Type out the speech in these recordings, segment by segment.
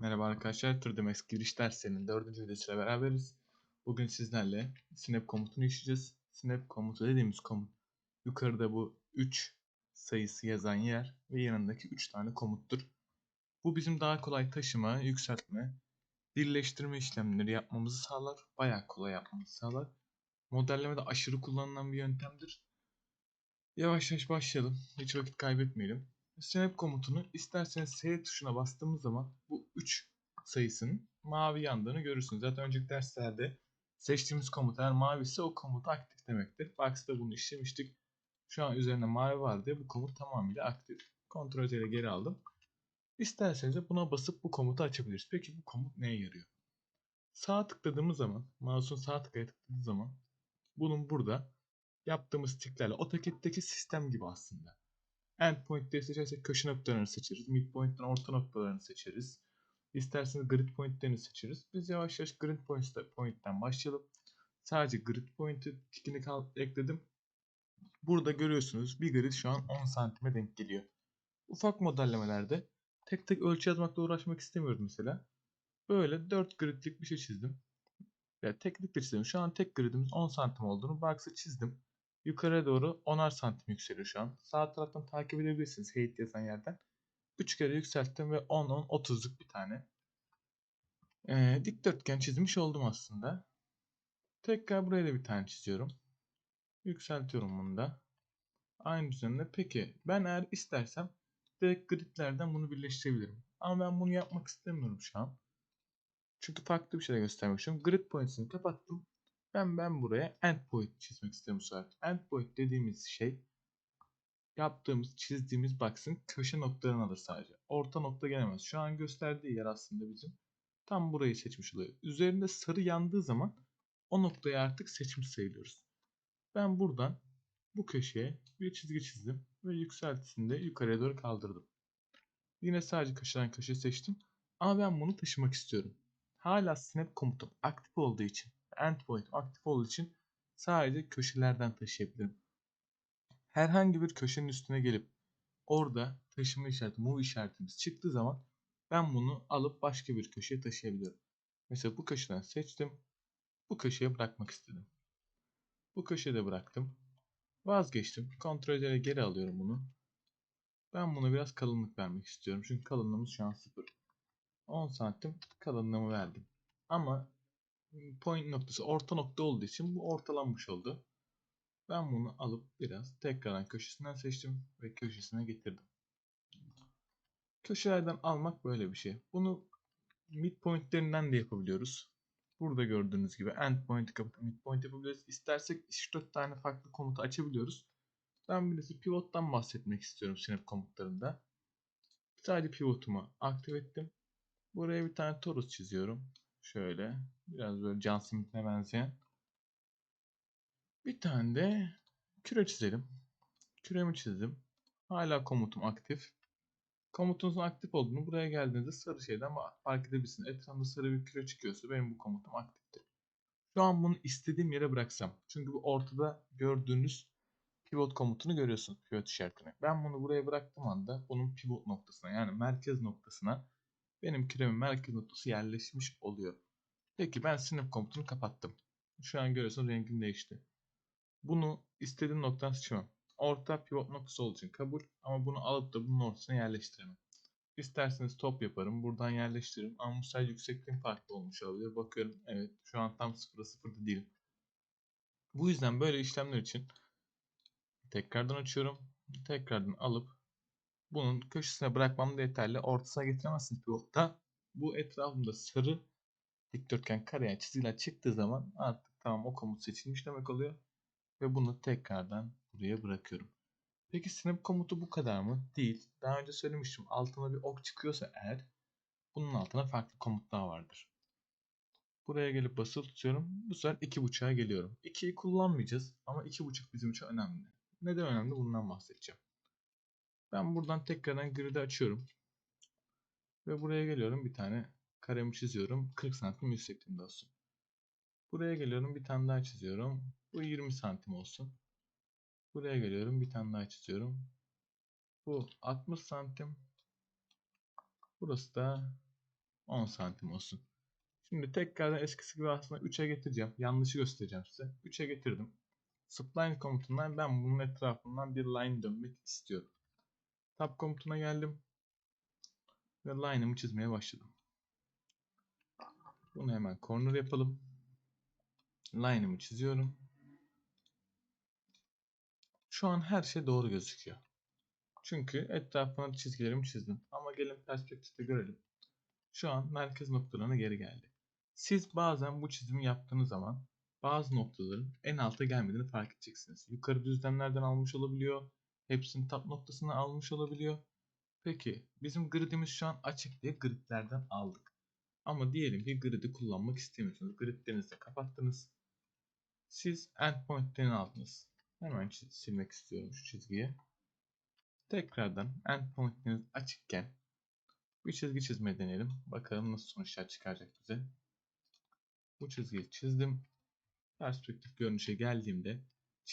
Merhaba arkadaşlar, TurDemex giriş derslerinin 4. videosuyla beraberiz. Bugün sizlerle snap komutunu işleyeceğiz. Snap komutu dediğimiz komut yukarıda bu 3 sayısı yazan yer ve yanındaki 3 tane komuttur. Bu bizim daha kolay taşıma, yükseltme, birleştirme işlemleri yapmamızı sağlar. Bayağı kolay yapmamızı sağlar. Modellemede aşırı kullanılan bir yöntemdir. Yavaş yavaş başlayalım. Hiç vakit kaybetmeyelim. Snap komutunu isterseniz S tuşuna bastığımız zaman bu 3 sayısının mavi yandığını görürsünüz. Zaten önceki derslerde seçtiğimiz komut eğer mavi ise o komut aktif demektir. Box'ta bunu işlemiştik. Şu an üzerinde mavi var diye bu komut tamamıyla aktif. Kontrol ile geri aldım. İsterseniz de buna basıp bu komutu açabiliriz. Peki bu komut neye yarıyor? Sağ tıkladığımız zaman, mouse'un sağ tıkaya tıkladığımız zaman bunun burada yaptığımız tiklerle AutoCAD'deki sistem gibi aslında. Endpoint'leri seçersek köşe noktalarını seçeriz. Midpoint'ten orta noktalarını seçeriz. İsterseniz grid point'lerini seçeriz. Biz yavaş yavaş grid point'ten başlayalım. Sadece grid point'i tikini ekledim. Burada görüyorsunuz bir grid şu an 10 santime denk geliyor. Ufak modellemelerde tek tek ölçü yazmakla uğraşmak istemiyorum mesela. Böyle 4 gridlik bir şey çizdim. Yani teknik bir çizim. Şu an tek gridimiz 10 santim olduğunu box'ı çizdim. Yukarıya doğru 10'ar santim yükseliyor şu an. Sağ taraftan takip edebilirsiniz height yazan yerden. 3 kere yükselttim ve 10 10 30'luk bir tane ee, dikdörtgen çizmiş oldum aslında. Tekrar buraya da bir tane çiziyorum. Yükseltiyorum bunu da. Aynı düzenle. Peki ben eğer istersem direkt gridlerden bunu birleştirebilirim. Ama ben bunu yapmak istemiyorum şu an. Çünkü farklı bir şey göstermek istiyorum. Grid points'ini kapattım. Ben ben buraya endpoint çizmek istiyorum bu sefer. Endpoint dediğimiz şey yaptığımız, çizdiğimiz box'ın köşe noktalarını alır sadece. Orta nokta gelemez. Şu an gösterdiği yer aslında bizim. Tam burayı seçmiş oluyor. Üzerinde sarı yandığı zaman o noktayı artık seçmiş sayılıyoruz. Ben buradan bu köşeye bir çizgi çizdim ve yükseltisini de yukarıya doğru kaldırdım. Yine sadece köşeden köşe seçtim. Ama ben bunu taşımak istiyorum. Hala snap komutum aktif olduğu için endpoint aktif olduğu için sadece köşelerden taşıyabilirim. Herhangi bir köşenin üstüne gelip orada taşıma işareti, move işaretimiz çıktığı zaman ben bunu alıp başka bir köşeye taşıyabiliyorum. Mesela bu köşeden seçtim. Bu köşeye bırakmak istedim. Bu köşede bıraktım. Vazgeçtim. Kontrol ile geri alıyorum bunu. Ben buna biraz kalınlık vermek istiyorum. Çünkü kalınlığımız şu an 0. 10 santim kalınlığımı verdim. Ama point noktası orta nokta olduğu için bu ortalanmış oldu. Ben bunu alıp biraz tekrardan köşesinden seçtim ve köşesine getirdim. Köşelerden almak böyle bir şey. Bunu midpointlerinden de yapabiliyoruz. Burada gördüğünüz gibi endpoint kapatıp midpoint yapabiliriz. İstersek 3-4 tane farklı komutu açabiliyoruz. Ben birisi pivottan bahsetmek istiyorum snap komutlarında. Sadece pivotumu aktif ettim. Buraya bir tane torus çiziyorum. Şöyle. Biraz böyle John Smith'e benzeyen. Bir tane de küre çizelim. Küremi çizdim. Hala komutum aktif. Komutunuzun aktif olduğunu buraya geldiğinizde sarı şeyden fark edebilirsiniz. Etrafında sarı bir küre çıkıyorsa benim bu komutum aktiftir. Şu an bunu istediğim yere bıraksam. Çünkü bu ortada gördüğünüz pivot komutunu görüyorsunuz. Pivot işaretini. Ben bunu buraya bıraktığım anda bunun pivot noktasına yani merkez noktasına benim küremin merkez noktası yerleşmiş oluyor. Peki ben snap komutunu kapattım. Şu an görüyorsunuz rengim değişti. Bunu istediğim noktadan seçemem. Orta pivot noktası olduğu için kabul ama bunu alıp da bunun ortasına yerleştiremem. İsterseniz top yaparım. Buradan yerleştiririm. Ama bu sadece yüksekliğim farklı olmuş olabilir. Bakıyorum evet şu an tam 0'a 0'da değilim. Bu yüzden böyle işlemler için tekrardan açıyorum. Tekrardan alıp bunun köşesine bırakmam da yeterli. Ortasına getiremezsiniz pivotta. Bu etrafımda sarı dikdörtgen kare çizgiler çıktığı zaman artık tamam o komut seçilmiş demek oluyor. Ve bunu tekrardan buraya bırakıyorum. Peki snap komutu bu kadar mı? Değil. Daha önce söylemiştim. Altına bir ok çıkıyorsa eğer bunun altına farklı komutlar vardır. Buraya gelip basılı tutuyorum. Bu sefer 2.5'a geliyorum. 2'yi kullanmayacağız ama 2.5 bizim için önemli. Neden önemli? Bundan bahsedeceğim. Ben buradan tekrardan grid'i açıyorum. Ve buraya geliyorum. Bir tane karemi çiziyorum. 40 santim yüksekliğinde olsun. Buraya geliyorum. Bir tane daha çiziyorum. Bu 20 santim olsun. Buraya geliyorum. Bir tane daha çiziyorum. Bu 60 santim. Burası da 10 santim olsun. Şimdi tekrardan eskisi gibi aslında 3'e getireceğim. Yanlışı göstereceğim size. 3'e getirdim. Spline komutundan ben bunun etrafından bir line dönmek istiyorum. Tab komutuna geldim. Ve line'ımı çizmeye başladım. Bunu hemen corner yapalım. Line'ımı çiziyorum. Şu an her şey doğru gözüküyor. Çünkü etrafına çizgilerimi çizdim. Ama gelin perspektifte görelim. Şu an merkez noktalarına geri geldi. Siz bazen bu çizimi yaptığınız zaman bazı noktaların en alta gelmediğini fark edeceksiniz. Yukarı düzlemlerden almış olabiliyor. Hepsinin tap noktasını almış olabiliyor. Peki bizim gridimiz şu an açık diye gridlerden aldık. Ama diyelim ki gridi kullanmak istemiyorsunuz. Gridlerinizi kapattınız. Siz endpoint'lerini aldınız. Hemen silmek istiyorum şu çizgiyi. Tekrardan endpoint'leriniz açıkken bir çizgi çizmeyi deneyelim. Bakalım nasıl sonuçlar çıkaracak bize. Bu çizgiyi çizdim. Perspektif görünüşe geldiğimde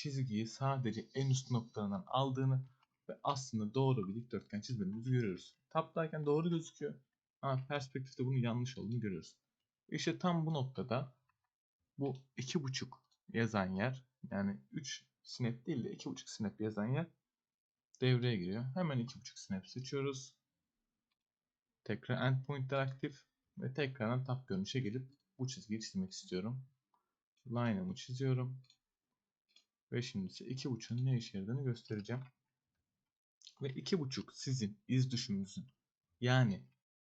çizgiyi sadece en üst noktalarından aldığını ve aslında doğru bir dikdörtgen çizmediğimizi görüyoruz. Taptayken doğru gözüküyor ama perspektifte bunun yanlış olduğunu görüyoruz. İşte tam bu noktada bu iki buçuk yazan yer yani 3 snap değil de iki buçuk snap yazan yer devreye giriyor. Hemen iki buçuk snap seçiyoruz. Tekrar endpointler aktif ve tekrardan tab görünüşe gelip bu çizgiyi çizmek istiyorum. Line'ımı çiziyorum. Ve şimdi ise iki buçuğun ne işe yaradığını göstereceğim. Ve iki buçuk sizin iz düşümünüzün yani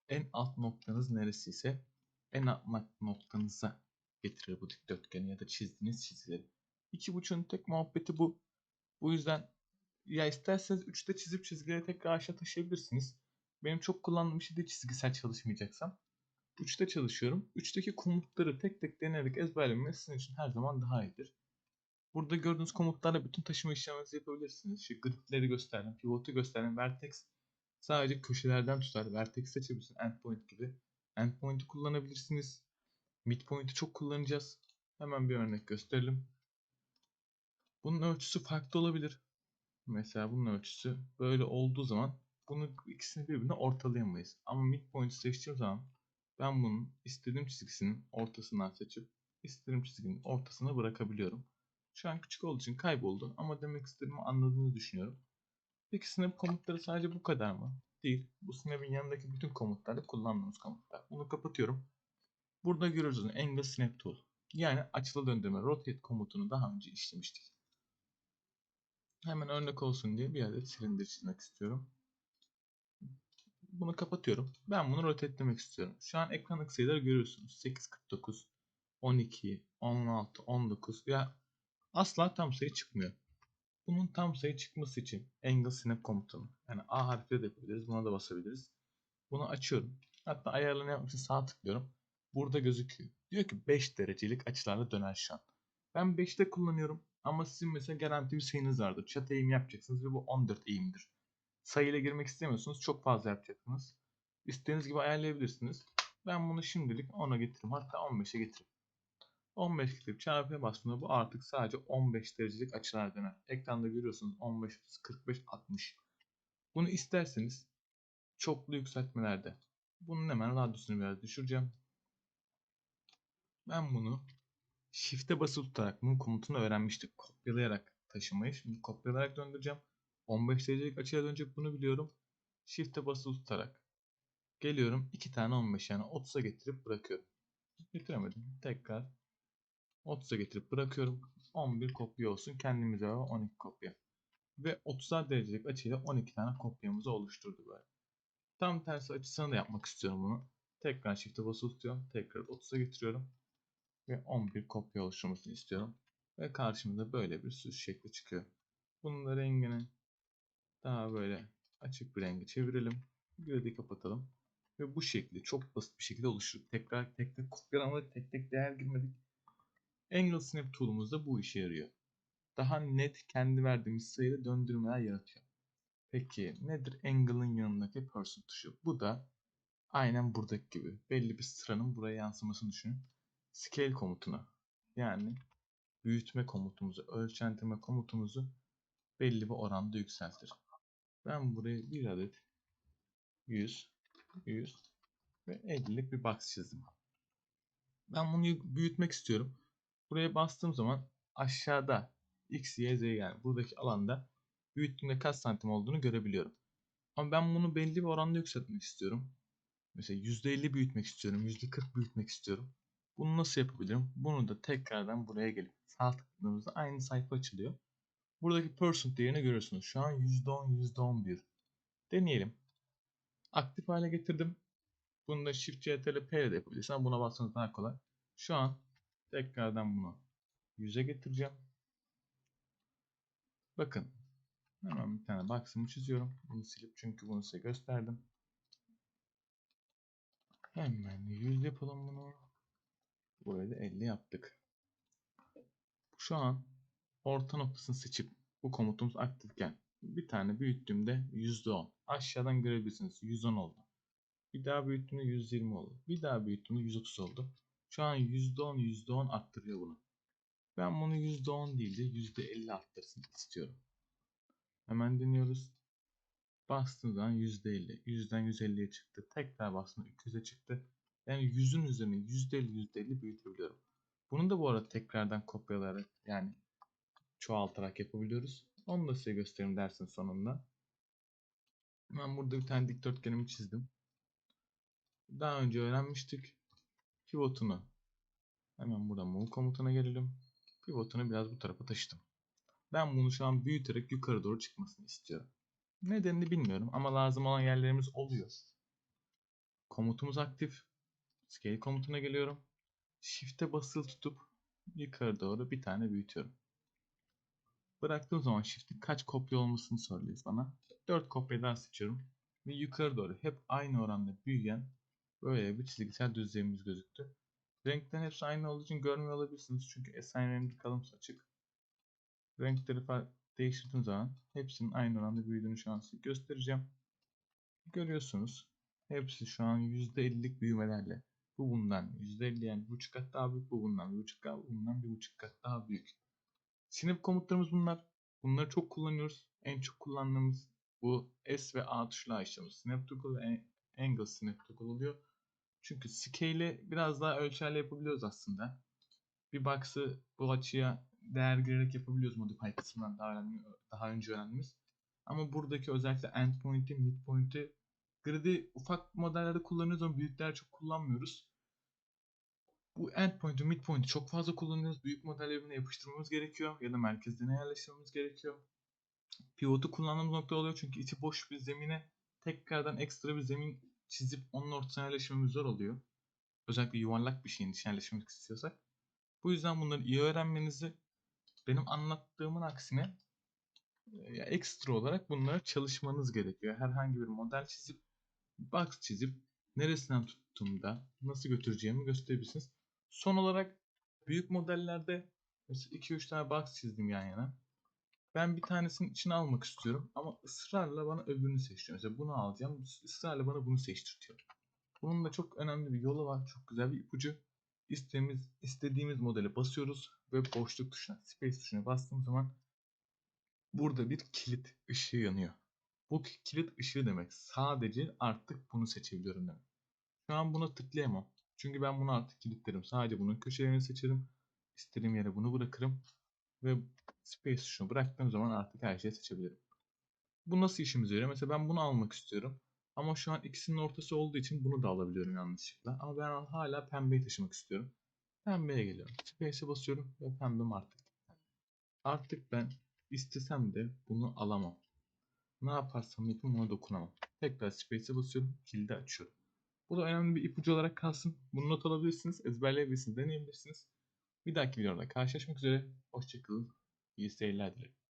en alt noktanız neresi ise en alt noktanıza getirir bu dikdörtgeni ya da çizdiğiniz çizgileri. İki buçuğun tek muhabbeti bu. Bu yüzden ya isterseniz 3'te çizip çizgileri tekrar aşağı taşıyabilirsiniz. Benim çok kullandığım şey de çizgisel çalışmayacaksam. 3'te çalışıyorum. 3'teki komutları tek tek deneyerek ezberlemeniz sizin için her zaman daha iyidir. Burada gördüğünüz komutlarla bütün taşıma işlemlerinizi yapabilirsiniz. Şu gridleri gösterdim, pivotu gösterdim, vertex sadece köşelerden tutar. Vertex seçebilirsin, endpoint gibi. Endpoint'i kullanabilirsiniz. Midpoint'i çok kullanacağız. Hemen bir örnek gösterelim. Bunun ölçüsü farklı olabilir. Mesela bunun ölçüsü böyle olduğu zaman bunu ikisini birbirine ortalayamayız. Ama midpoint'i seçtiğim zaman ben bunun istediğim çizgisinin ortasından seçip istediğim çizginin ortasına bırakabiliyorum. Şu an küçük olduğu için kayboldu ama demek istediğimi anladığını düşünüyorum. Peki snap komutları sadece bu kadar mı? Değil. Bu snap'in yanındaki bütün komutlarda kullandığımız komutlar. Bunu kapatıyorum. Burada görüyoruz angle snap tool. Yani açılı döndürme rotate komutunu daha önce işlemiştik. Hemen örnek olsun diye bir adet silindir çizmek istiyorum. Bunu kapatıyorum. Ben bunu rotetlemek istiyorum. Şu an ekrandaki sayıları görüyorsunuz. 849, 12, 16, 19 ya asla tam sayı çıkmıyor. Bunun tam sayı çıkması için angle snap komutunu yani A harfiyle de yapabiliriz. Buna da basabiliriz. Bunu açıyorum. Hatta ayarlarını yapmak için sağ tıklıyorum. Burada gözüküyor. Diyor ki 5 derecelik açılarla döner şu an. Ben 5'te kullanıyorum. Ama sizin mesela garanti bir sayınız vardır. Chat eğim yapacaksınız ve bu 14 eğimdir. Sayıyla girmek istemiyorsunuz. Çok fazla yapacaksınız. İstediğiniz gibi ayarlayabilirsiniz. Ben bunu şimdilik 10'a getiririm. Hatta 15'e getiririm. 15 getirip çarpıya bastığımda bu artık sadece 15 derecelik açılar döner. Ekranda görüyorsunuz 15, 45, 60. Bunu isterseniz çoklu yükseltmelerde. Bunun hemen radyosunu biraz düşüreceğim. Ben bunu Shift'e basılı tutarak bunun komutunu öğrenmiştik. Kopyalayarak taşımayı. Şimdi kopyalayarak döndüreceğim. 15 derecelik açıya dönecek bunu biliyorum. Shift'e basılı tutarak geliyorum. 2 tane 15 yani 30'a getirip bırakıyorum. Getiremedim. Tekrar 30'a getirip bırakıyorum. 11 kopya olsun. Kendimize 12 kopya. Ve 30'ar derecelik açıyla 12 tane kopyamızı oluşturdu böyle. Tam tersi açısını da yapmak istiyorum bunu. Tekrar shift'e basılı tutuyorum. Tekrar 30'a getiriyorum. Ve 11 kopya oluşturmasını istiyorum. Ve karşımıza böyle bir süs şekli çıkıyor. Bunun da rengini daha böyle açık bir rengi çevirelim. Grid'i kapatalım. Ve bu şekli çok basit bir şekilde oluşturup tekrar tek tek kopyalamadık, tek tek değer girmedik. Angle Snap tool'umuz da bu işe yarıyor. Daha net kendi verdiğimiz sayıda döndürmeler yaratıyor. Peki nedir angle'ın yanındaki person tuşu? Bu da aynen buradaki gibi. Belli bir sıranın buraya yansımasını düşünün. Scale komutuna yani büyütme komutumuzu, ölçentirme komutumuzu belli bir oranda yükseltir. Ben buraya bir adet 100, 100 ve 50'lik bir box çizdim. Ben bunu büyütmek istiyorum. Buraya bastığım zaman aşağıda x, y, z yani buradaki alanda büyüklüğünde kaç santim olduğunu görebiliyorum. Ama ben bunu belli bir oranda yükseltmek istiyorum. Mesela %50 büyütmek istiyorum, %40 büyütmek istiyorum. Bunu nasıl yapabilirim? Bunu da tekrardan buraya gelip sağ tıkladığımızda aynı sayfa açılıyor. Buradaki percent değerini görüyorsunuz. Şu an %10, %11. Deneyelim. Aktif hale getirdim. Bunu da Shift CTRL P ile de yapabilirsin ama buna basmanız daha kolay. Şu an tekrardan bunu 100'e getireceğim. Bakın. Hemen bir tane box'ımı çiziyorum. Bunu silip çünkü bunu size gösterdim. Hemen 100 yapalım bunu. Buraya da 50 yaptık. Şu an orta noktasını seçip bu komutumuz aktifken bir tane büyüttüğümde %10. Aşağıdan görebilirsiniz. 110 oldu. Bir daha büyüttüğümde 120 oldu. Bir daha büyüttüğümde 130 oldu. Şu an %10 %10 arttırıyor bunu. Ben bunu %10 değil de %50 arttırsın istiyorum. Hemen deniyoruz. Bastığım zaman %50. %'den 150'ye çıktı. Tekrar bastığımda 200'e çıktı. Yani 100'ün üzerine %50 %50 büyütebiliyorum. Bunu da bu arada tekrardan kopyalayarak yani çoğaltarak yapabiliyoruz. Onu da size göstereyim dersin sonunda. Ben burada bir tane dikdörtgenimi çizdim. Daha önce öğrenmiştik. Pivotunu hemen burada move komutuna gelelim. Pivotunu biraz bu tarafa taşıdım. Ben bunu şu an büyüterek yukarı doğru çıkmasını istiyorum. Nedenini bilmiyorum ama lazım olan yerlerimiz oluyor. Komutumuz aktif. Scale komutuna geliyorum. Shift'e basılı tutup yukarı doğru bir tane büyütüyorum. Bıraktığım zaman shift'in kaç kopya olmasını söylüyor bana. 4 kopya daha seçiyorum. Ve yukarı doğru hep aynı oranda büyüyen böyle bir çizgisel düzlemimiz gözüktü. Renklerin hepsi aynı olduğu için görmüyor olabilirsiniz. Çünkü assignment'in kalımsı açık. Renkleri değiştirdiğim zaman hepsinin aynı oranda büyüdüğünü şu an size göstereceğim. Görüyorsunuz. Hepsi şu an %50'lik büyümelerle. Bu bundan %50 yani bir buçuk kat daha büyük. Bu bundan bir buçuk kat, bundan bir buçuk kat daha büyük. Snap komutlarımız bunlar. Bunları çok kullanıyoruz. En çok kullandığımız bu S ve A tuşla işlemiyoruz. Snap Toggle ve Angle Snap Toggle oluyor. Çünkü scale'i biraz daha ölçerli yapabiliyoruz aslında. Bir box'ı bu açıya değer girerek yapabiliyoruz modify kısmından daha, daha önce öğrendiğimiz. Ama buradaki özellikle endpoint'i, midpoint'i grid'i ufak modellerde kullanıyoruz ama büyükler çok kullanmıyoruz. Bu endpoint'i, midpoint'i çok fazla kullanıyoruz. Büyük modellerine yapıştırmamız gerekiyor ya da merkezlerine yerleştirmemiz gerekiyor. Pivot'u kullandığımız nokta oluyor çünkü içi boş bir zemine tekrardan ekstra bir zemin çizip onun ortasına yerleştirmemiz zor oluyor. Özellikle yuvarlak bir şeyin içine yerleştirmek istiyorsak. Bu yüzden bunları iyi öğrenmenizi benim anlattığımın aksine ya ekstra olarak bunlara çalışmanız gerekiyor. Herhangi bir model çizip box çizip neresinden tuttuğumda nasıl götüreceğimi gösterebilirsiniz. Son olarak büyük modellerde mesela 2-3 tane box çizdim yan yana. Ben bir tanesinin içine almak istiyorum ama ısrarla bana öbürünü seçiyor. Mesela bunu alacağım. ısrarla bana bunu seçtirtiyor. Bunun da çok önemli bir yolu var. Çok güzel bir ipucu. İstediğimiz, istediğimiz modele basıyoruz ve boşluk tuşuna, space tuşuna bastığım zaman burada bir kilit ışığı yanıyor. Bu kilit ışığı demek. Sadece artık bunu seçebiliyorum demek. Şu an buna tıklayamam. Çünkü ben bunu artık kilitlerim. Sadece bunun köşelerini seçerim. İstediğim yere bunu bırakırım. Ve space tuşunu bıraktığım zaman artık her şeyi seçebilirim. Bu nasıl işimize yarıyor? Mesela ben bunu almak istiyorum. Ama şu an ikisinin ortası olduğu için bunu da alabiliyorum yanlışlıkla. Ama ben hala pembeyi taşımak istiyorum. Pembeye geliyorum. Space'e basıyorum ve pembem artık. Artık ben istesem de bunu alamam. Ne yaparsam yapayım ona dokunamam. Tekrar Space'e basıyorum. Kilidi açıyorum. Bu da önemli bir ipucu olarak kalsın. Bunu not alabilirsiniz, ezberleyebilirsiniz, deneyebilirsiniz. Bir dahaki videoda karşılaşmak üzere. Hoşçakalın. you say ladder